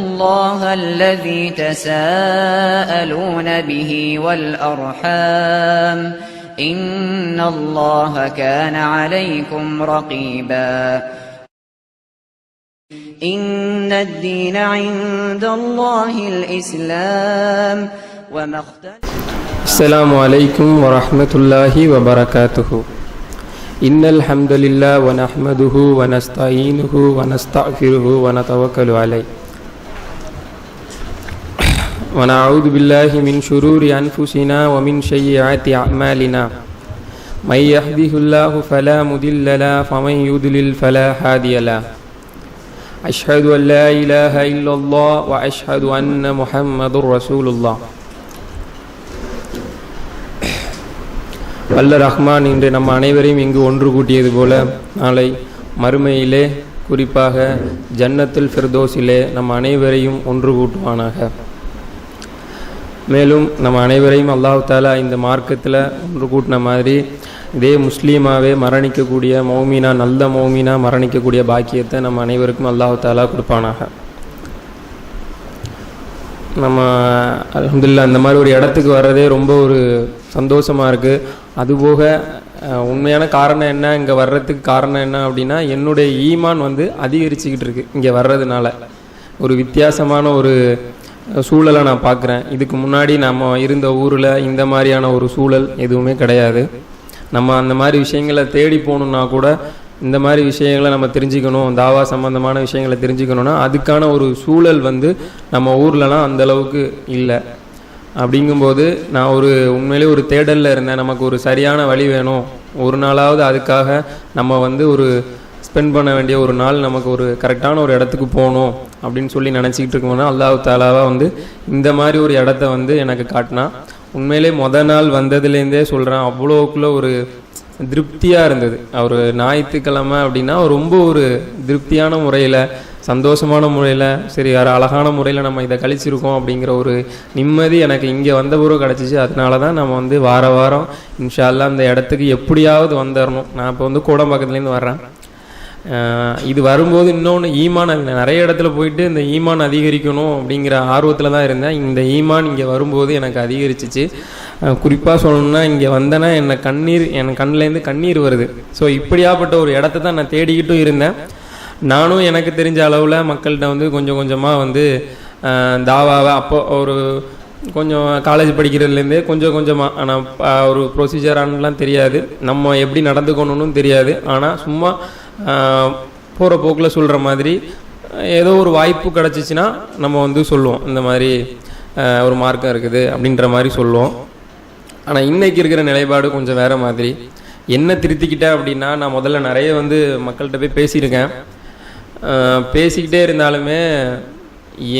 الله الذي تساءلون به والأرحام. إن الله كان عليكم رقيبا. إن الدين عند الله الإسلام. وما السلام عليكم ورحمة الله وبركاته. إن الحمد لله ونحمده ونستعينه ونستغفره ونتوكل عليه. ونعوذ بالله من شرور أنفسنا ومن سيئات أعمالنا من يهده الله فلا مضل له فمن يضلل فلا هادي له أشهد أن لا إله إلا الله وأشهد أن محمد رسول الله வல்ல ரஹ்மான் இன்று நம் அனைவரையும் இங்கு ஒன்று கூட்டியது போல நாளை மறுமையிலே குறிப்பாக ஜன்னத்துல் ஃபிர்தோஸிலே நம் அனைவரையும் ஒன்று கூட்டுவானாக மேலும் நம்ம அனைவரையும் அல்லாஹ் தாலா இந்த மார்க்கத்தில் ஒன்று கூட்டின மாதிரி இதே முஸ்லீமாகவே மரணிக்கக்கூடிய மௌமீனா நல்ல மௌமினா மரணிக்கக்கூடிய பாக்கியத்தை நம்ம அனைவருக்கும் அல்லாஹ் தாலா கொடுப்பானாக. நம்ம அலமதுல்லா அந்த மாதிரி ஒரு இடத்துக்கு வர்றதே ரொம்ப ஒரு சந்தோஷமாக இருக்குது அதுபோக உண்மையான காரணம் என்ன? இங்கே வர்றதுக்கு காரணம் என்ன அப்படின்னா என்னுடைய ஈமான் வந்து அதிகரிச்சுக்கிட்டு இருக்கு இங்கே வர்றதுனால. ஒரு வித்தியாசமான ஒரு சூழலை நான் பார்க்குறேன். இதுக்கு முன்னாடி நம்ம இருந்த ஊரில் இந்த மாதிரியான ஒரு சூழல் எதுவுமே கிடையாது. நம்ம அந்த மாதிரி விஷயங்களை தேடி போகணுன்னா கூட இந்த மாதிரி விஷயங்களை நம்ம தெரிஞ்சுக்கணும் தாவா சம்மந்தமான விஷயங்களை தெரிஞ்சுக்கணும்னா அதுக்கான ஒரு சூழல் வந்து நம்ம ஊர்லலாம் அந்தளவுக்கு இல்லை. அப்படிங்கும்போது நான் ஒரு உண்மையிலே ஒரு தேடலில் இருந்தேன். நமக்கு ஒரு சரியான வழி வேணும். ஒரு நாளாவது அதுக்காக நம்ம வந்து ஒரு ஸ்பெண்ட் பண்ண வேண்டிய ஒரு நாள் நமக்கு ஒரு கரெக்டான ஒரு இடத்துக்கு போகணும் அப்படின்னு சொல்லி நினச்சிக்கிட்டு இருக்கோம்னா அல்லாஹ் தாலாவாக வந்து இந்த மாதிரி ஒரு இடத்த வந்து எனக்கு காட்டினா. உண்மையிலே மொத நாள் வந்ததுலேருந்தே சொல்கிறேன் அவ்வளோக்குள்ள ஒரு திருப்தியாக இருந்தது. அவர் ஞாயிற்றுக்கிழமை அப்படின்னா ரொம்ப ஒரு திருப்தியான முறையில் சந்தோஷமான முறையில் சரி வேறு அழகான முறையில் நம்ம இதை கழிச்சிருக்கோம் அப்படிங்கிற ஒரு நிம்மதி எனக்கு இங்கே வந்த பிறகு கிடச்சிச்சு. அதனால தான் நம்ம வந்து வார வாரம் இன்ஷால்லாம் அந்த இடத்துக்கு எப்படியாவது வந்துடணும் நான் இப்போ வந்து கூடம்பாக்கத்துலேருந்து வர்றேன். இது வரும்போது இன்னொன்று ஈமான் நிறைய இடத்துல போயிட்டு இந்த ஈமான் அதிகரிக்கணும் அப்படிங்கிற ஆர்வத்தில் தான் இருந்தேன். இந்த ஈமான் இங்கே வரும்போது எனக்கு அதிகரிச்சிச்சு. குறிப்பாக சொல்லணும்னா இங்கே வந்தேன்னா என்னை கண்ணீர் என் கண்ணிலேருந்து கண்ணீர் வருது. ஸோ இப்படியாப்பட்ட ஒரு இடத்த தான் நான் தேடிக்கிட்டும் இருந்தேன். நானும் எனக்கு தெரிஞ்ச அளவில் மக்கள்கிட்ட வந்து கொஞ்சம் கொஞ்சமாக வந்து தாவாவை அப்போ ஒரு கொஞ்சம் காலேஜ் படிக்கிறதுலேருந்தே கொஞ்சம் கொஞ்சமாக ஆனால் ஒரு ப்ரொசீஜரானலாம் தெரியாது. நம்ம எப்படி நடந்துக்கணும்னு தெரியாது. ஆனால் சும்மா போகிற போக்கில் சொல்கிற மாதிரி ஏதோ ஒரு வாய்ப்பு கிடச்சிச்சின்னா நம்ம வந்து சொல்லுவோம். இந்த மாதிரி ஒரு மார்க்கம் இருக்குது அப்படின்ற மாதிரி சொல்லுவோம். ஆனால் இன்றைக்கி இருக்கிற நிலைப்பாடு கொஞ்சம் வேறு மாதிரி. என்ன திருத்திக்கிட்டேன் அப்படின்னா நான் முதல்ல நிறைய வந்து மக்கள்கிட்ட போய் பேசியிருக்கேன். பேசிக்கிட்டே இருந்தாலுமே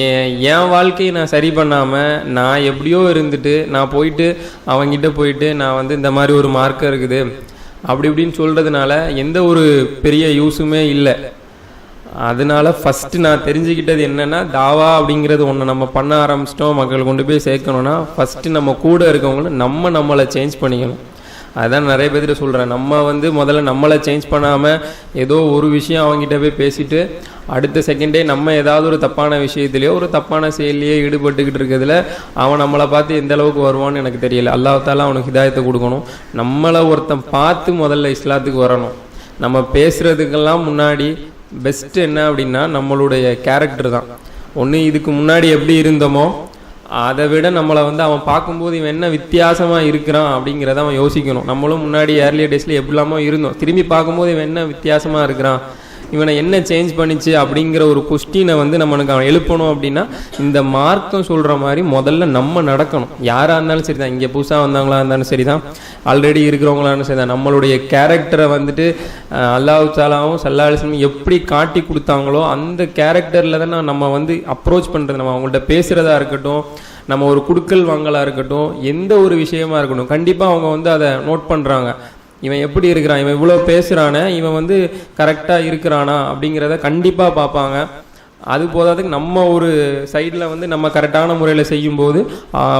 என் என் வாழ்க்கையை நான் சரி பண்ணாமல் நான் எப்படியோ இருந்துட்டு நான் போயிட்டு அவங்ககிட்ட போயிட்டு நான் வந்து இந்த மாதிரி ஒரு மார்க்கம் இருக்குது. அப்படி இப்படின்னு சொல்கிறதுனால எந்த ஒரு பெரிய யூஸுமே இல்லை. அதனால ஃபஸ்ட்டு நான் தெரிஞ்சுக்கிட்டது என்னென்னா தாவா அப்படிங்கிறது ஒன்று நம்ம பண்ண ஆரம்பிச்சிட்டோம் மக்கள் கொண்டு போய் சேர்க்கணும்னா ஃபஸ்ட்டு நம்ம கூட இருக்கவங்களும் நம்ம நம்மளை சேஞ்ச் பண்ணிக்கணும். அதான் நிறைய பேர்கிட்ட சொல்கிறேன் நம்ம வந்து முதல்ல நம்மளை சேஞ்ச் பண்ணாமல் ஏதோ ஒரு விஷயம் அவங்ககிட்ட போய் பேசிட்டு அடுத்த செகண்டே நம்ம ஏதாவது ஒரு தப்பான விஷயத்துலையோ ஒரு தப்பான செயல்லையோ ஈடுபட்டுக்கிட்டு இருக்கிறதுல அவன் நம்மளை பார்த்து எந்த அளவுக்கு வருவான்னு எனக்கு தெரியல. அல்லாஹால அவனுக்கு இதாயத்தை கொடுக்கணும். நம்மளை ஒருத்தன் பார்த்து முதல்ல இஸ்லாத்துக்கு வரணும். நம்ம பேசுகிறதுக்கெல்லாம் முன்னாடி பெஸ்ட்டு என்ன அப்படின்னா நம்மளுடைய கேரக்டர் தான். ஒன்று இதுக்கு முன்னாடி எப்படி இருந்தோமோ அதை விட நம்மளை வந்து அவன் பார்க்கும்போது இவன் என்ன வித்தியாசமாக இருக்கிறான் அப்படிங்கிறத அவன் யோசிக்கணும். நம்மளும் முன்னாடி ஏர்லியர் டேஸில் எப்படிலாமோ இருந்தோம். திரும்பி பார்க்கும்போது இவன் என்ன வித்தியாசமாக இருக்கிறான்? இவனை என்ன சேஞ்ச் பண்ணிச்சு அப்படிங்கிற ஒரு கொஸ்டினை வந்து நம்மளுக்கு அவன் எழுப்பணும் அப்படின்னா இந்த மார்க்கம் சொல்கிற மாதிரி முதல்ல நம்ம நடக்கணும். யாராக இருந்தாலும் சரி தான் இங்கே புதுசாக வந்தவங்களா இருந்தாலும் சரி தான் ஆல்ரெடி இருக்கிறவங்களா இருந்தாலும் சரி தான் நம்மளுடைய கேரக்டரை வந்துட்டு அஹ், அல்லாஹ் தாலாவும் சல்லாஹம் எப்படி காட்டி கொடுத்தாங்களோ அந்த கேரக்டரில் தான் நம்ம வந்து அப்ரோச் பண்ணுறது நம்ம அவங்கள்ட்ட பேசுகிறதா இருக்கட்டும் நம்ம ஒரு குடுக்கல் வாங்கலாக இருக்கட்டும் எந்த ஒரு விஷயமா இருக்கட்டும் கண்டிப்பாக அவங்க வந்து அதை நோட் பண்ணுறாங்க இவன் எப்படி இருக்கிறான்? இவன் இவ்வளோ பேசுகிறானே இவன் வந்து கரெக்டாக இருக்கிறானா அப்படிங்கிறத கண்டிப்பாக பார்ப்பாங்க. அது போதாதுக்கு நம்ம ஒரு சைடில் வந்து நம்ம கரெக்டான முறையில் செய்யும்போது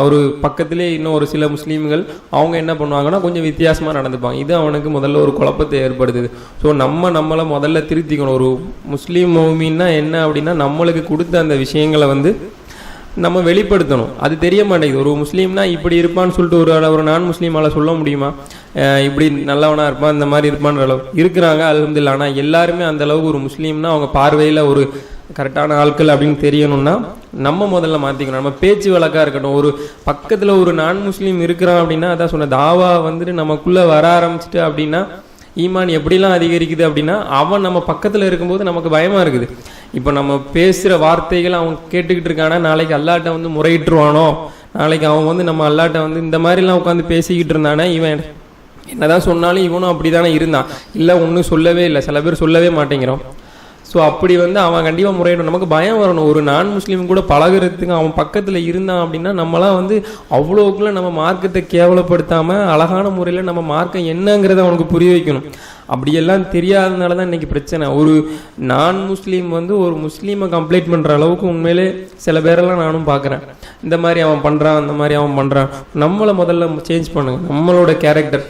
ஒரு பக்கத்திலே இன்னும் ஒரு சில முஸ்லீம்கள் அவங்க என்ன பண்ணுவாங்கன்னா கொஞ்சம் வித்தியாசமாக நடந்துப்பாங்க. இது அவனுக்கு முதல்ல ஒரு குழப்பத்தை ஏற்படுத்துது. ஸோ நம்ம நம்மளை முதல்ல திருத்திக்கணும். ஒரு முஸ்லீம் மௌமின்னா என்ன அப்படின்னா நம்மளுக்கு கொடுத்த அந்த விஷயங்களை வந்து நம்ம வெளிப்படுத்தணும். அது தெரிய மாட்டேங்குது. ஒரு முஸ்லீம்னா இப்படி இருப்பான்னு சொல்லிட்டு ஒரு ஒரு நான் முஸ்லீமால சொல்ல முடியுமா? இப்படி நல்லவனா இருப்பான் இந்த மாதிரி இருப்பான்ற அளவு. இருக்கிறாங்க அல்ஹம்துலில்லாஹ். ஆனால் எல்லாருமே அந்த அளவுக்கு ஒரு முஸ்லீம்னா அவங்க பார்வையில் ஒரு கரெக்டான ஆட்கள் அப்படின்னு தெரியணும்னா நம்ம முதல்ல மாற்றிக்கணும் நம்ம பேச்சு வழக்காக இருக்கட்டும். ஒரு பக்கத்தில் ஒரு நான் முஸ்லீம் இருக்கிறான் அப்படின்னா அதான் சொன்ன தாவா வந்துட்டு நமக்குள்ளே வர ஆரம்பிச்சிட்டு அப்படின்னா ஈமான் எப்படிலாம் அதிகரிக்குது அப்படின்னா அவன் நம்ம பக்கத்தில் இருக்கும்போது நமக்கு பயமாக இருக்குது. இப்போ நம்ம பேசுகிற வார்த்தைகள் அவன் கேட்டுக்கிட்டு இருக்கானா நாளைக்கு அல்லாட்ட வந்து முறையிட்டுருவானோ? நாளைக்கு அவன் வந்து நம்ம அல்லாட்ட வந்து இந்த மாதிரிலாம் உட்காந்து பேசிக்கிட்டு இருந்தானே? இவன் என்னதான் சொன்னாலும் இவனும் அப்படி தானே இருந்தான். இல்லை ஒன்றும் சொல்லவே இல்லை. சில பேர் சொல்லவே மாட்டேங்கிறோம். ஸோ அப்படி வந்து அவன் கண்டிப்பாக முறையிடும் நமக்கு பயம் வரணும். ஒரு நான் முஸ்லீம் கூட பழகுறதுக்கு அவன் பக்கத்தில் இருந்தான் அப்படின்னா நம்மளாம் வந்து அவ்வளோக்குள்ள நம்ம மார்க்கத்தை கேவலப்படுத்தாமல் அழகான முறையில் நம்ம மார்க்கம் என்னங்கிறத அவனுக்கு புரிய வைக்கணும். அப்படியெல்லாம் தெரியாதனால தான் இன்னைக்கு பிரச்சனை. ஒரு நான் முஸ்லீம் வந்து ஒரு முஸ்லீமை கம்ப்ளைண்ட் பண்ணுற அளவுக்கு உண்மையிலே சில பேரெல்லாம் நானும் பார்க்குறேன். இந்த மாதிரி அவன் பண்ணுறான் அந்த மாதிரி அவன் பண்ணுறான் நம்மளை முதல்ல சேஞ்ச் பண்ணுங்க. நம்மளோட கேரக்டர்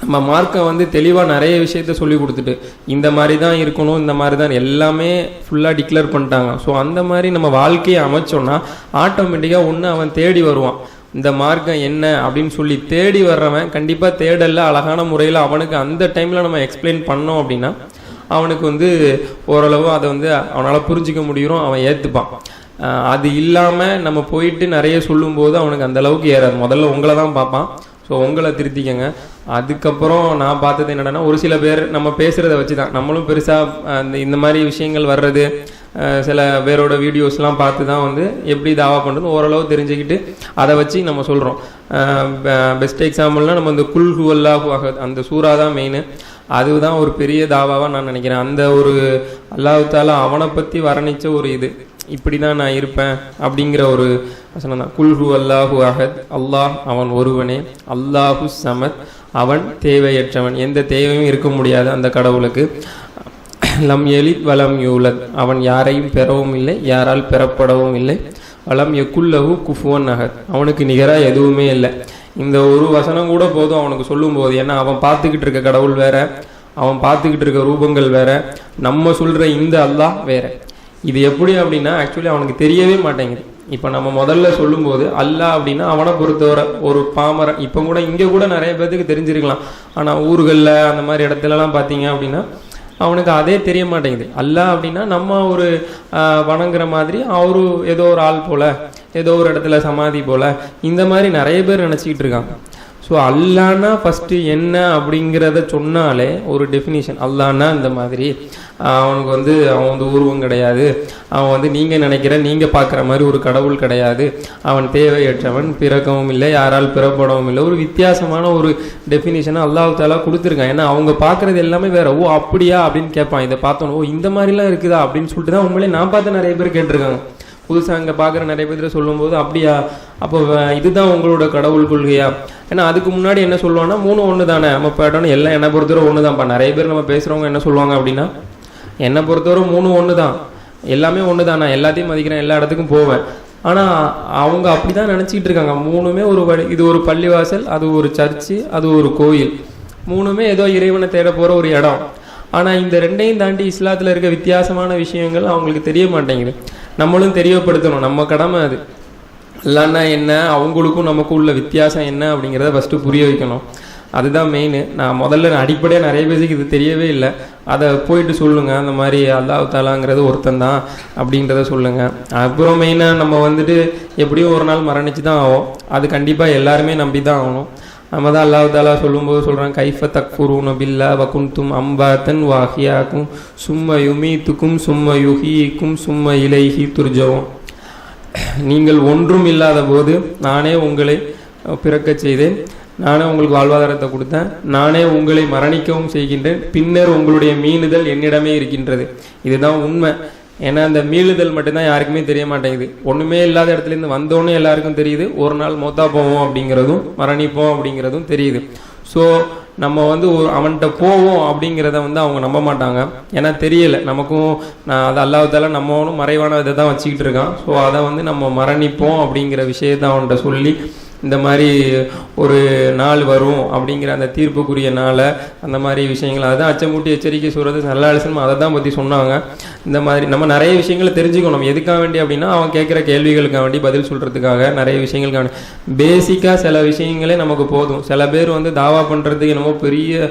நம்ம மார்க்கம் வந்து தெளிவாக நிறைய விஷயத்த சொல்லி கொடுத்துட்டு இந்த மாதிரி தான் இருக்கணும் இந்த மாதிரி தான் எல்லாமே ஃபுல்லாக டிக்ளேர் பண்ணிட்டாங்க. ஸோ அந்த மாதிரி நம்ம வாழ்க்கையை அமைச்சோன்னா ஆட்டோமேட்டிக்காக ஒன்று அவன் தேடி வருவான். இந்த மார்க்கம் என்ன அப்படின்னு சொல்லி தேடி வர்றவன் கண்டிப்பாக தேடல அழகான முறையில் அவனுக்கு அந்த டைமில் நம்ம எக்ஸ்பிளைன் பண்ணோம் அப்படின்னா அவனுக்கு வந்து ஓரளவு அதை வந்து அவனால் புரிஞ்சிக்க முடியும் அவன் ஏற்றுப்பான் அது இல்லாமல் நம்ம போயிட்டு நிறைய சொல்லும்போது அவனுக்கு அந்த அளவுக்கு ஏறாது. முதல்ல உங்களை தான் பார்ப்பான். ஸோ உங்களை திருத்திக்கங்க. அதுக்கப்புறம் நான் பார்த்தது என்னென்னா ஒரு சில பேர் நம்ம பேசுகிறத வச்சு தான் நம்மளும் பெருசாக அந்த இந்த மாதிரி விஷயங்கள் வர்றது சில பேரோட வீடியோஸ்லாம் பார்த்து தான் வந்து எப்படி தாவா பண்ணுறது ஓரளவு தெரிஞ்சுக்கிட்டு அதை வச்சு நம்ம சொல்கிறோம் பெஸ்ட் எக்ஸாம்பிள்னால் நம்ம இந்த குல் ஹுவல்லாஹு அந்த சூறா தான் மெயின் அதுதான் ஒரு பெரிய தாவாவாக நான் நினைக்கிறேன். அந்த ஒரு அல்லாஹ் தாலா அவனை பற்றி வர்ணித்த ஒரு இது. இப்படி தான் நான் இருப்பேன் அப்படிங்கிற ஒரு வசனம் தான் குல்ஹு அல்லாஹு அஹத். அல்லாஹ் அவன் ஒருவனே. அல்லாஹு சமத். அவன் தேவையற்றவன். எந்த தேவையும் இருக்க முடியாது அந்த கடவுளுக்கு. லம் எலித் வலம் யூலத். அவன் யாரையும் பெறவும் இல்லை யாரால் பெறப்படவும் இல்லை. வலம் எக்குல்லஹு குஃபுவன் அகத் அவனுக்கு நிகராக எதுவுமே இல்லை. இந்த ஒரு வசனம் கூட போதும் அவனுக்கு சொல்லும் போது ஏன்னா அவன் பார்த்துக்கிட்டு இருக்க கடவுள் வேற. அவன் பார்த்துக்கிட்டு இருக்க ரூபங்கள் வேற. நம்ம சொல்ற இந்த அல்லாஹ் வேற. இது எப்படி அப்படின்னா ஆக்சுவலி அவனுக்கு தெரியவே மாட்டேங்குது. இப்போ நம்ம முதல்ல சொல்லும்போது அல்லாஹ் அப்படின்னா அவனை பொறுத்தவரை ஒரு பாமரன் இப்போ கூட இங்கே கூட நிறைய பேர்த்துக்கு தெரிஞ்சிருக்கலாம். ஆனால் ஊர்களில் அந்த மாதிரி இடத்துலலாம் பார்த்தீங்க அப்படின்னா அவனுக்கு அதே தெரிய மாட்டேங்குது. அல்லாஹ் அப்படின்னா நம்ம ஒரு வணங்குற மாதிரி அவரு ஏதோ ஒரு ஆள் போல ஏதோ ஒரு இடத்துல சமாதி போல இந்த மாதிரி நிறைய பேர் நினச்சிக்கிட்டு இருக்காங்க. ஸோ அல்லானா ஃபஸ்ட்டு என்ன அப்படிங்கிறத சொன்னாலே ஒரு டெஃபினிஷன் அல்லானா இந்த மாதிரி. அவனுக்கு வந்து அவன் வந்து உருவம் கிடையாது. அவன் வந்து நீங்கள் நினைக்கிற நீங்கள் பார்க்குற மாதிரி ஒரு கடவுள் கிடையாது. அவன் தேவையற்றவன் பிறக்கவும் இல்லை யாரால் பிறப்படவும் இல்லை. ஒரு வித்தியாசமான ஒரு டெஃபினிஷனை அல்லாஹு தாலா கொடுத்துருக்கான். ஏன்னா அவங்க பார்க்குறது எல்லாமே வேற. ஓ அப்படியா அப்படின்னு கேட்பான். இதை பார்த்தோன்னு ஓ இந்த மாதிரிலாம் இருக்குதா அப்படின்னு சொல்லிட்டு தான் உண்மையிலே நான் பார்த்து நிறைய பேர் கேட்டிருக்காங்க. புதுசாக அங்கே பார்க்குற நிறைய பேர் சொல்லும்போது அப்படியா? அப்போ இதுதான் உங்களோட கடவுள் கொள்கையா? ஏன்னா அதுக்கு முன்னாடி என்ன சொல்லுவாங்கன்னா மூணு ஒன்று தானே. நம்ம போயிட்டோன்னு எல்லாம் என்னை பொறுத்தவரை ஒன்று தான்ப்பா நிறைய பேர் நம்ம பேசுகிறவங்க என்ன சொல்லுவாங்க அப்படின்னா என்னை பொறுத்தவரை மூணு ஒன்று தான் எல்லாமே ஒன்று தான் நான் எல்லாத்தையும் மதிக்கிறேன் எல்லா இடத்துக்கும் போவேன். ஆனால் அவங்க அப்படி தான் நினச்சிக்கிட்டு இருக்காங்க. மூணுமே ஒரு வழி இது ஒரு பள்ளிவாசல் அது ஒரு சர்ச்சு அது ஒரு கோயில். மூணுமே ஏதோ இறைவனை தேட போகிற ஒரு இடம். ஆனால் இந்த ரெண்டையும் தாண்டி இஸ்லாத்தில் இருக்க வித்தியாசமான விஷயங்கள் அவங்களுக்கு தெரிய மாட்டேங்குது. நம்மளும் தெரியப்படுத்தணும். நம்ம கடமை அது. இல்லைன்னா என்ன? அவங்களுக்கும் நமக்கும் உள்ள வித்தியாசம் என்ன அப்படிங்கிறத ஃபஸ்ட்டு புரிய வைக்கணும். அதுதான் மெயின் நான் முதல்ல அடிப்படையாக நிறைய பேருக்கு இது தெரியவே இல்லை. அதை போயிட்டு சொல்லுங்கள் அந்த மாதிரி அல்லாஹ் தாலாங்கிறது ஒருத்தன் தான் அப்படின்றத சொல்லுங்கள் அப்புறம் மெயினாக நம்ம வந்துட்டு எப்படியும் ஒரு நாள் மரணிச்சு தான் ஆகும் அது கண்டிப்பாக எல்லாருமே நம்பி தான் ஆகணும். நம்ம தான் அல்லாஹ் தாலா சொல்லும்போது சொல்கிறான் கைஃப தக்ஃபுரூன பில்லா வகுந்தும் அம்பாத்தன் வாஹியாக்கும் சும்ம யுமீத்துக்கும் சும்ம யுஹீக்கும் சும்ம இலைஹி துர்ஜவும். நீங்கள் ஒன்றும் இல்லாத போது நானே உங்களை பிறக்க பிறக்கச் செய்தேன். நானே உங்களுக்கு வாழ்வாதாரத்தை கொடுத்தேன். நானே உங்களை மரணிக்கவும் செய்கின்றேன். பின்னர் உங்களுடைய மீனுதல் என்னிடமே இருக்கின்றது. இதுதான் உண்மை. ஏன்னா அந்த மீளுதல் மட்டும்தான் யாருக்குமே தெரிய மாட்டேங்குது. ஒன்றுமே இல்லாத இடத்துலேருந்து வந்தோன்னே எல்லாருக்கும் தெரியுது. ஒரு நாள் மொத்தா போவோம் அப்படிங்கிறதும் மரணிப்போம் அப்படிங்கிறதும் தெரியுது. ஸோ நம்ம வந்து ஒரு அவன்கிட்ட போவோம் அப்படிங்கிறத வந்து அவங்க நம்ப மாட்டாங்க. ஏன்னா தெரியல. நமக்கும் நான் அது அல்லாஹால நம்மளும் மறைவான இதை தான் வச்சுக்கிட்டு இருக்கான். ஸோ அதை வந்து நம்ம மரணிப்போம் அப்படிங்கிற விஷயத்தை அவன்கிட்ட சொல்லி இந்த மாதிரி ஒரு நாள் வரும் அப்படிங்கிற அந்த தீர்ப்புக்குரிய நாளை அந்த மாதிரி விஷயங்கள் அதான் அச்சமூட்டி எச்சரிக்கை சொல்கிறது நல்ல அலசனம் அதை தான் பற்றி சொன்னாங்க. இந்த மாதிரி நம்ம நிறைய விஷயங்களை தெரிஞ்சுக்கணும். எதுக்காக வேண்டி அப்படின்னா அவன் கேட்குற கேள்விகளுக்காக வேண்டி பதில் சொல்கிறதுக்காக நிறைய விஷயங்களுக்காக பேசிக்காக சில விஷயங்களே நமக்கு போதும். சில பேர் வந்து தாவா பண்ணுறதுக்கு என்னமோ பெரிய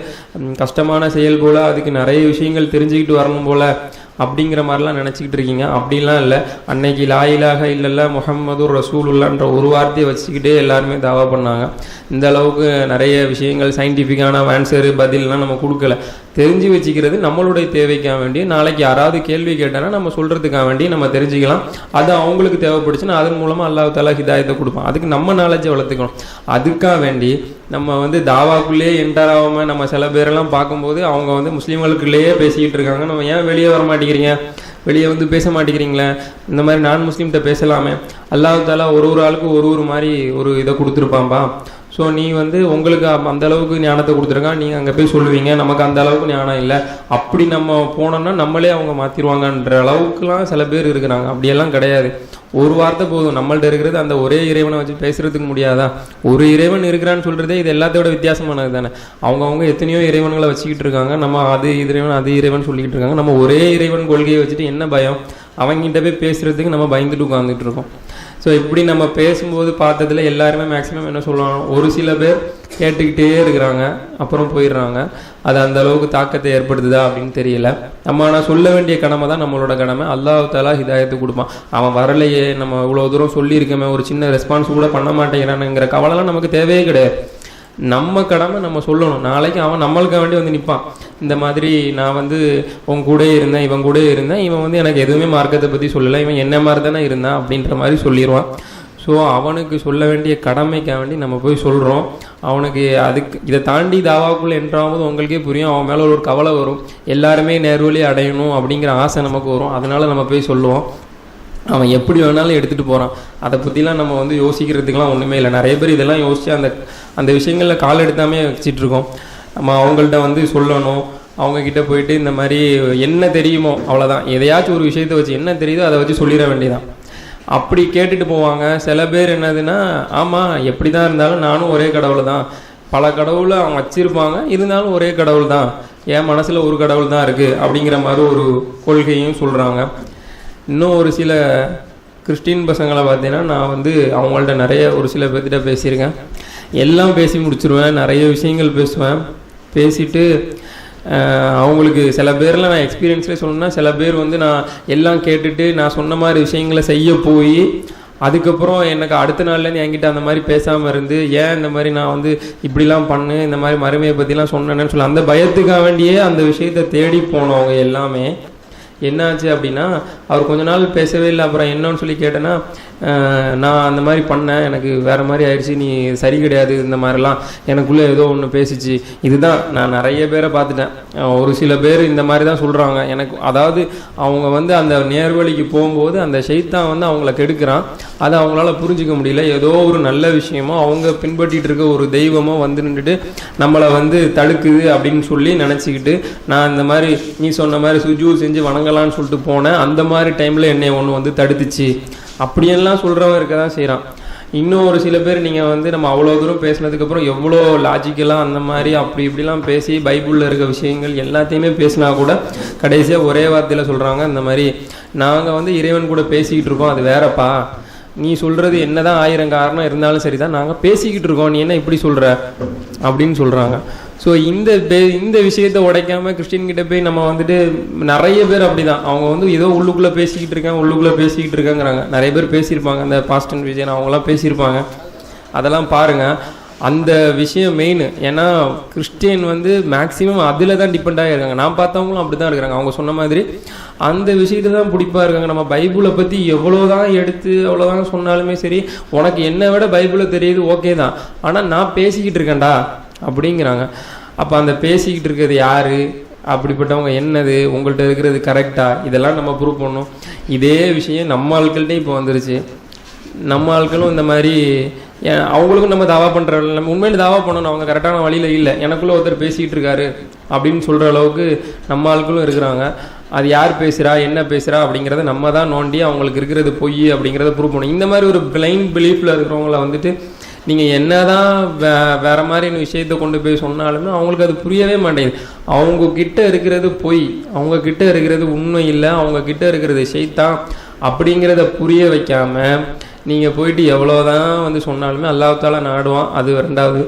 கஷ்டமான செயல் போல் அதுக்கு நிறைய விஷயங்கள் தெரிஞ்சுக்கிட்டு வரணும் போல். அப்படிங்கிற மாதிரிலாம் நினச்சிக்கிட்டு இருக்கீங்க. அப்படிலாம் இல்லை. அன்னைக்கு லாயிலாக இல்லைல்ல முஹம்மது ரசூலுல்லான்ற ஒரு வார்த்தையை வச்சுக்கிட்டே எல்லாருமே தாவா பண்ணாங்க. இந்த அளவுக்கு நிறைய விஷயங்கள் சயின்டிஃபிக்கான ஆன்சரு பதில்லாம் நம்ம கொடுக்கல. தெரிஞ்சு வச்சுக்கிறது நம்மளுடைய தேவைக்காக வேண்டி நாளைக்கு யாராவது கேள்வி கேட்டானா நம்ம சொல்கிறதுக்காக வேண்டி நம்ம தெரிஞ்சுக்கலாம். அது அவங்களுக்கு தேவைப்படுச்சுன்னா அதன் மூலமாக அல்லாஹ் தாலா ஹிதாயத்தை கொடுப்பான். அதுக்கு நம்ம நாலேஜை வளர்த்துக்கணும். அதுக்காக வேண்டி நம்ம வந்து தாவாக்குள்ளேயே என்டர் ஆகாமல் நம்ம சில பேரெல்லாம் பார்க்கும்போது அவங்க வந்து முஸ்லீம்களுக்குள்ளேயே பேசிக்கிட்டு இருக்காங்க. நம்ம ஏன் வெளியே வர மாட்டேங்கிறீங்க? வெளியே வந்து பேச மாட்டேங்கிறீங்களே? இந்த மாதிரி நான் முஸ்லீம்கிட்ட பேசலாமே. அல்லாஹ் தாலா ஒரு ஒரு ஆளுக்கு ஒரு ஒரு மாதிரி ஒரு இதை கொடுத்துருப்பான்பா? ஸோ நீ வந்து உங்களுக்கு அந்த அளவுக்கு ஞானத்தை கொடுத்துருக்கான் நீங்கள் அங்கே போய் சொல்லுவீங்க நமக்கு அந்த அளவுக்கு ஞானம் இல்லை. அப்படி நம்ம போனோம்னா நம்மளே அவங்க மாற்றிடுவாங்கன்ற அளவுக்குலாம் சில பேர் இருக்கிறாங்க. அப்படியெல்லாம் கிடையாது. ஒரு வார்த்தை போதும். நம்மள்ட்ட இருக்கிறது அந்த ஒரே இறைவனை வச்சு பேசுறதுக்கு முடியாதா? ஒரு இறைவன் இருக்கிறான்னு சொல்றதே இது எல்லாத்தோட வித்தியாசமானது தானே. அவங்கவுங்க எத்தனையோ இறைவன்களை வச்சுக்கிட்டு இருக்காங்க. நம்ம அது இறைவன் அது இறைவன் சொல்லிக்கிட்டு இருக்காங்க. நம்ம ஒரே இறைவன் கொள்கையை வச்சுட்டு என்ன பயம்? அவங்ககிட்ட போய் பேசுறதுக்கு நம்ம பயந்துட்டு உட்காந்துட்டு இருக்கோம். ஸோ இப்படி நம்ம பேசும்போது பார்த்ததுல எல்லாருமே மேக்ஸிமம் என்ன சொல்லுவாங்க ஒரு சில பேர் கேட்டுக்கிட்டே இருக்கிறாங்க அப்புறம் போயிடுறாங்க. அது அந்த அளவுக்கு தாக்கத்தை ஏற்படுத்துதா அப்படின்னு தெரியல. நம்ம ஆனால் சொல்ல வேண்டிய கடமை தான் நம்மளோட கடமை. அல்லாஹ் தாலா ஹிதாயத்து கொடுப்பான். அவன் வரலையே நம்ம இவ்வளோ தூரம் சொல்லியிருக்கமே ஒரு சின்ன ரெஸ்பான்ஸ் கூட பண்ண மாட்டேங்கிறானுங்கிற கவலைலாம் நமக்கு தேவையே கிடையாது. நம்ம கடமை நம்ம சொல்லணும். நாளைக்கு அவன் நம்மளுக்கு வேண்டி வந்து நிற்பான் இந்த மாதிரி நான் வந்து உன் கூட இருந்தேன் இவன் கூட இருந்தேன் இவன் வந்து எனக்கு எதுவுமே மார்க்கத்தை பற்றி சொல்லலை இவன் என்ன மாதிரி தானே இருந்தான் அப்படின்ற மாதிரி சொல்லிடுவான் ஸோ அவனுக்கு சொல்ல வேண்டிய கடமைக்காக வேண்டி நம்ம போய் சொல்கிறோம் அவனுக்கு அதுக்கு இதை தாண்டி தாவாக்குள்ளே என்றாவது உங்களுக்கே புரியும் அவன் மேலே ஒரு கவலை வரும். எல்லாருமே நேர்வழி அடையணும் அப்படிங்கிற ஆசை நமக்கு வரும். அதனால் நம்ம போய் சொல்லுவோம். அவன் எப்படி வேணாலும் எடுத்துகிட்டு போகிறான் அதை பற்றிலாம் நம்ம வந்து யோசிக்கிறதுக்கெலாம் ஒன்றுமே இல்லை. நிறைய பேர் இதெல்லாம் யோசித்து அந்த அந்த விஷயங்களில் கால் எடுத்தாமே வச்சிட்டு இருக்கோம். நம்ம அவங்கள்ட்ட வந்து சொல்லணும். அவங்க கிட்ட போயிட்டு இந்த மாதிரி என்ன தெரியுமோ அவ்வளோதான் எதையாச்சும் ஒரு விஷயத்தை வச்சு என்ன தெரியுதோ அதை வச்சு சொல்லிட வேண்டியதான் அப்படி கேட்டுட்டு போவாங்க. சில பேர் என்னதுன்னா ஆமாம் எப்படி தான் இருந்தாலும் நானும் ஒரே கடவுள் தான் பல கடவுளை அவங்க வச்சிருப்பாங்க. இருந்தாலும் ஒரே கடவுள் தான் என் மனசில் ஒரு கடவுள் தான் இருக்குது அப்படிங்கிற மாதிரி ஒரு கொள்கையும் சொல்கிறாங்க இன்னும் ஒரு சில கிறிஸ்டின் பசங்களை பார்த்தீங்கன்னா நான் வந்து அவங்கள்ட்ட நிறைய ஒரு சில பேர்த்திட்ட பேசியிருக்கேன். எல்லாம் பேசி முடிச்சிருவேன். நிறைய விஷயங்கள் பேசுவேன். பேசிட்டு அவங்களுக்கு சில பேர்லாம் நான் எக்ஸ்பீரியன்ஸ்லேயே சொல்லணும்னா சில பேர் வந்து நான் எல்லாம் கேட்டுட்டு நான் சொன்ன மாதிரி விஷயங்களை செய்ய போய் அதுக்கப்புறம் எனக்கு அடுத்த நாள்லேருந்து என்கிட்ட அந்த மாதிரி பேசாமல் இருந்து ஏன் இந்த மாதிரி நான் வந்து இப்படிலாம் பண்ணு இந்த மாதிரி மறுமையை பற்றிலாம் சொன்னேன்னு சொல்லி அந்த பயத்துக்காக வேண்டியே அந்த விஷயத்தை தேடி போனவங்க எல்லாமே என்னாச்சு அப்படின்னா அவர் கொஞ்ச நாள் பேசவே இல்லை அப்புறம் என்னன்னு சொல்லி கேட்டேன்னா நான் அந்த மாதிரி பண்ணேன். எனக்கு வேறு மாதிரி ஆயிடுச்சு. நீ சரி கிடையாது இந்த மாதிரிலாம். எனக்குள்ளே ஏதோ ஒன்று பேசிச்சு. இதுதான் நான் நிறைய பேரை பார்த்துட்டேன். ஒரு சில பேர் இந்த மாதிரி தான் சொல்கிறாங்க எனக்கு அதாவது அவங்க வந்து அந்த நேர்வழிக்கு போகும்போது அந்த ஷைத்தான் வந்து அவங்கள கெடுக்கிறான். அதை அவங்களால புரிஞ்சிக்க முடியல. ஏதோ ஒரு நல்ல விஷயமோ அவங்க பின்பற்றிட்டு இருக்க ஒரு தெய்வமோ வந்து நின்றுட்டு நம்மளை வந்து தடுக்குது அப்படின்னு சொல்லி நினச்சிக்கிட்டு நான் இந்த மாதிரி நீ சொன்ன மாதிரி சுஜூ செஞ்சு வணங்கலான்னு சொல்லிட்டு போனேன். அந்த மாதிரி டைமில் என்னை ஒன்று வந்து தடுத்துச்சு. அப்படியெல்லாம் சொல்கிறவன் இருக்க தான் செய்கிறான் இன்னும் ஒரு சில பேர் நீங்கள் வந்து நம்ம அவ்வளோ தூரம் பேசினதுக்கப்புறம் எவ்வளோ லாஜிக்கலாக அந்த மாதிரி அப்படி இப்படிலாம் பேசி பைபிளில் இருக்க விஷயங்கள் எல்லாத்தையுமே பேசினா கூட கடைசியாக ஒரே வார்த்தையில் சொல்கிறாங்க இந்த மாதிரி நாங்கள் வந்து இறைவன் கூட பேசிக்கிட்டு இருக்கோம் அது வேறப்பா. நீ சொல்கிறது என்னதான் ஆயிரம் காரணம் இருந்தாலும் சரிதான் நாங்கள் பேசிக்கிட்டு இருக்கோம் நீ என்ன இப்படி சொல்கிற அப்படின்னு சொல்கிறாங்க ஸோ இந்த பே- இந்த விஷயத்தை உடைக்காம கிறிஸ்டின் கிட்ட போய் நம்ம வந்துட்டு நிறைய பேர் அப்படிதான். அவங்க வந்து ஏதோ உள்ளுக்குள்ளே பேசிக்கிட்டு இருக்காங்க உள்ளுக்குள்ளே பேசிக்கிட்டு இருக்காங்கிறாங்க. நிறைய பேர் பேசியிருப்பாங்க. அந்த பாஸ்டன் விஜயன் அவங்களாம் பேசியிருப்பாங்க. அதெல்லாம் பாருங்க. அந்த விஷயம் மெயின் ஏன்னா கிறிஸ்டியன் வந்து மேக்ஸிமம் அதில் தான் டிபெண்ட் ஆகிருக்காங்க நான் பார்த்தவங்களும் அப்படி தான் இருக்கிறாங்க. அவங்க சொன்ன மாதிரி அந்த விஷயத்தை தான் பிடிப்பாக இருக்காங்க. நம்ம பைபிளை பற்றி எவ்வளோதான் எடுத்து அவ்வளோதான் சொன்னாலுமே சரி உனக்கு என்னை விட பைபிளை தெரியுது ஓகே தான். ஆனால் நான் பேசிக்கிட்டு இருக்கேன்டா. அப்படிங்கிறாங்க. அப்போ அந்த பேசிக்கிட்டு இருக்கிறது யார்? அப்படிப்பட்டவங்க என்னது? உங்கள்கிட்ட இருக்கிறது கரெக்டாக இதெல்லாம் நம்ம ப்ரூவ் பண்ணணும். இதே விஷயம் நம்ம ஆட்கள்கிட்ட இப்போ வந்துருச்சு. நம்ம ஆட்களும் இந்த மாதிரி ஏன் அவங்களுக்கும் நம்ம தாவா பண்ணுற நம்ம உண்மையில தாவா பண்ணணும். அவங்க கரெக்டான வழியில் இல்லை. எனக்குள்ளே ஒருத்தர் பேசிக்கிட்டு இருக்காரு அப்படின்னு சொல்கிற அளவுக்கு நம்ம ஆட்களும் இருக்கிறாங்க. அது யார் பேசுகிறா என்ன பேசுகிறா அப்படிங்கிறத நம்ம தான் நோண்டி அவங்களுக்கு இருக்கிறது பொய் அப்படிங்கிறத ப்ரூவ் பண்ணணும். இந்த மாதிரி ஒரு பிளைண்ட் பிலீஃபில் இருக்கிறவங்கள வந்துட்டு நீங்கள் என்ன தான் வே வேறு மாதிரியான விஷயத்தை கொண்டு போய் சொன்னாலுமே அவங்களுக்கு அது புரியவே மாட்டேங்குது. அவங்க கிட்ட இருக்கிறது பொய். அவங்க கிட்ட இருக்கிறது உண்மை இல்லை. அவங்க கிட்ட இருக்கிறது செய்தான் அப்படிங்கிறத புரிய வைக்காம நீங்கள் போயிட்டு எவ்வளோதான் வந்து சொன்னாலுமே அல்லாத்தால நாடுவான். அது ரெண்டாவது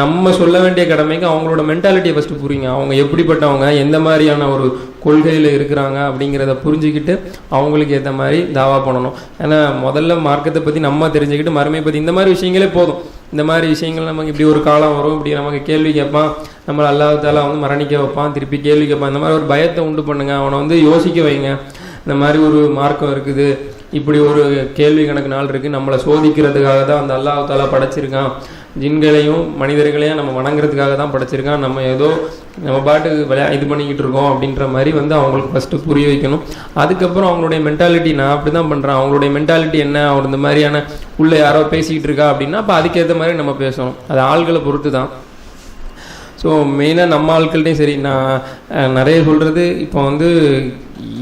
நம்ம சொல்ல வேண்டிய கடமைக்கு அவங்களோட மென்டாலிட்டியை ஃபஸ்ட்டு புரியுங்க. அவங்க எப்படிப்பட்டவங்க? எந்த மாதிரியான ஒரு கொள்கையில் இருக்கிறாங்க அப்படிங்கிறத புரிஞ்சுக்கிட்டு அவங்களுக்கு ஏற்ற மாதிரி தாவா பண்ணணும். ஏன்னா முதல்ல மார்க்கத்தை பற்றி நம்ம தெரிஞ்சுக்கிட்டு மறுமையை பற்றி இந்த மாதிரி விஷயங்களே போதும். இந்த மாதிரி விஷயங்கள் நமக்கு இப்படி ஒரு காலம் வரும் இப்படி நமக்கு கேள்வி கேட்பான் நம்மளை அல்லாஹால வந்து மரணிக்க வைப்பான் திருப்பி கேள்வி கேட்பான். இந்த மாதிரி ஒரு பயத்தை உண்டு பண்ணுங்க. அவனை வந்து யோசிக்க வைங்க. இந்த மாதிரி ஒரு மார்க்கம் இருக்குது. இப்படி ஒரு கேள்வி கணக்கு நாள் இருக்குது நம்மளை சோதிக்கிறதுக்காக தான் அந்த அல்லாஹ் தாலா படைச்சிருக்கான். ஜின்களையும் மனிதர்களையும் நம்ம வணங்குறதுக்காக தான் படைச்சிருக்கான். நம்ம ஏதோ நம்ம பாட்டுக்கு விளையா இது பண்ணிக்கிட்டு இருக்கோம் அப்படின்ற மாதிரி வந்து அவங்களுக்கு ஃபஸ்ட்டு புரிய வைக்கணும். அதுக்கப்புறம் அவங்களுடைய மென்டாலிட்டி நான் அப்படி தான் பண்ணுறேன் அவங்களுடைய மென்டாலிட்டி என்ன? அவர் இந்த மாதிரியான உள்ள யாரோ பேசிக்கிட்டு இருக்கா அப்படின்னா அப்போ அதுக்கேற்ற மாதிரி நம்ம பேசணும். அது ஆள்களை பொறுத்து தான் ஸோ மெயினாக நம்ம ஆட்கள்ட்டையும் சரி நான் நிறைய சொல்கிறது இப்போ வந்து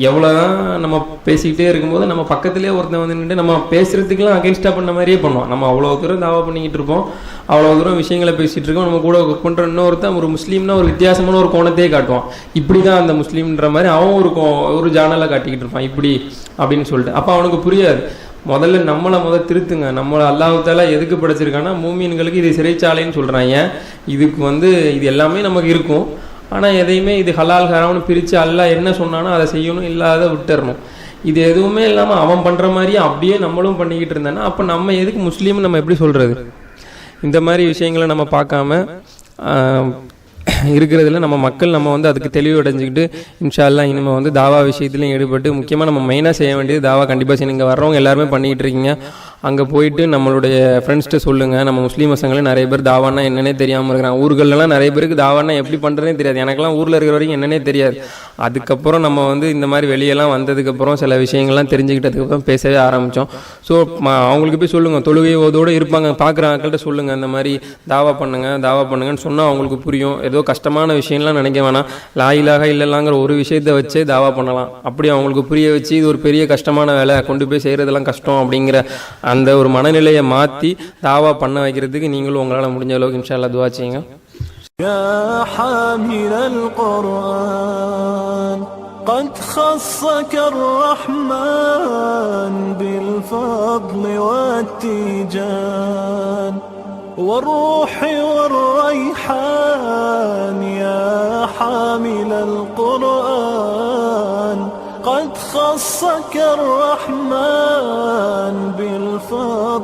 எவ்வளோ தான் நம்ம பேசிக்கிட்டே இருக்கும்போது நம்ம பக்கத்துலேயே ஒருத்தன் வந்து நின்று நம்ம பேசுகிறதுக்கெலாம் அகேன்ஸ்டாக பண்ண மாதிரியே பண்ணுவோம் நம்ம அவ்வளோ தூரம் தாவா பண்ணிக்கிட்டு இருப்போம். அவ்வளோ தூரம் விஷயங்களை பேசிகிட்டு இருக்கோம். நம்ம கூட பண்ணுற இன்னொருத்தன் ஒரு முஸ்லீம்னா ஒரு வித்தியாசமான ஒரு கோணத்தையே காட்டுவான். இப்படி தான் அந்த முஸ்லீம்ன்ற மாதிரி அவன் ஒரு கோ ஒரு ஜானலை காட்டிக்கிட்டு இருப்பான். இப்படி அப்படின்னு சொல்லிட்டு. அப்போ அவனுக்கு புரியாது. முதல்ல நம்மளை முதல் திருத்துங்க. நம்மளை அல்லாஹால எதுக்கு படைச்சிருக்கான்னா மூமியன்களுக்கு இது சிறைச்சாலைன்னு சொல்கிறாங்க இதுக்கு வந்து இது எல்லாமே நமக்கு இருக்கும். ஆனால் எதையுமே இது ஹலால் ஹராம்னு பிரித்து அல்லாஹ் என்ன சொன்னானோ அதை செய்யணும் இல்லாத விட்டுறணும். இது எதுவுமே இல்லாமல் அவன் பண்ணுற மாதிரியே அப்படியே நம்மளும் பண்ணிக்கிட்டு இருந்தேன்னா அப்போ நம்ம எதுக்கு முஸ்லீம்னு நம்ம எப்படி சொல்கிறது இந்த மாதிரி விஷயங்களை நம்ம பார்க்காம இருக்கிறதுல நம்ம மக்கள் நம்ம வந்து அதுக்கு தெளிவு அடைஞ்சிக்கிட்டு இன்ஷா அல்லாஹ் இனிமேல் வந்து தாவா விஷயத்துலையும் ஈடுபட்டு முக்கியமாக நம்ம மெயினாக செய்ய வேண்டியது தாவா. கண்டிப்பாக செய்யணும். இங்கே வர்றவங்க எல்லாருமே பண்ணிக்கிட்டு இருக்கீங்க. அங்கே போயிட்டு நம்மளுடைய ஃப்ரெண்ட்ஸ்கிட்ட சொல்லுங்கள் நம்ம முஸ்லீம் பசங்களே நிறைய பேர் தாவானா என்னன்னே தெரியாமல் இருக்கிறாங்க. ஊர்கள்லாம் நிறைய பேருக்கு தாவானா எப்படி பண்ணுறதுனே தெரியாது. எனக்கெல்லாம் ஊரில் இருக்கிற வரைக்கும் என்னன்னே தெரியாது. அதுக்கப்புறம் நம்ம வந்து இந்த மாதிரி வெளியெல்லாம் வந்ததுக்கப்புறம் சில விஷயங்கள்லாம் தெரிஞ்சுக்கிட்டதுக்கப்புறம் பேசவே ஆரம்பித்தோம் ஸோ அவங்களுக்கு போய் சொல்லுங்கள் தொழுகை ஓதோடு இருப்பாங்க. பார்க்குற ஆக்கள்கிட்ட சொல்லுங்கள் இந்த மாதிரி தாவா பண்ணுங்க தாவா பண்ணுங்கன்னு சொன்னால் அவங்களுக்கு புரியும். ஏதோ கஷ்டமான விஷயம்லாம் நினைக்க வேணாம் லாயிலாக இல்லைலாங்கிற ஒரு விஷயத்தை வச்சே தாவா பண்ணலாம் அப்படி அவங்களுக்கு புரிய வச்சு இது ஒரு பெரிய கஷ்டமான வேலை கொண்டு போய் செய்கிறதெல்லாம் கஷ்டம் அப்படிங்கிற அந்த ஒரு மனநிலையை மாற்றி தாவா பண்ண வைக்கிறதுக்கு நீங்களும் உங்களால் முடிஞ்ச அளவுக்கு இன்ஷா அல்லாஹ் துவா செய்யுங்க يا حامل القرآن قد خصك الرحمن بالفضل والتيجان والروح والريحان يا حامل القرآن قد خصك الرحمن بالفضل.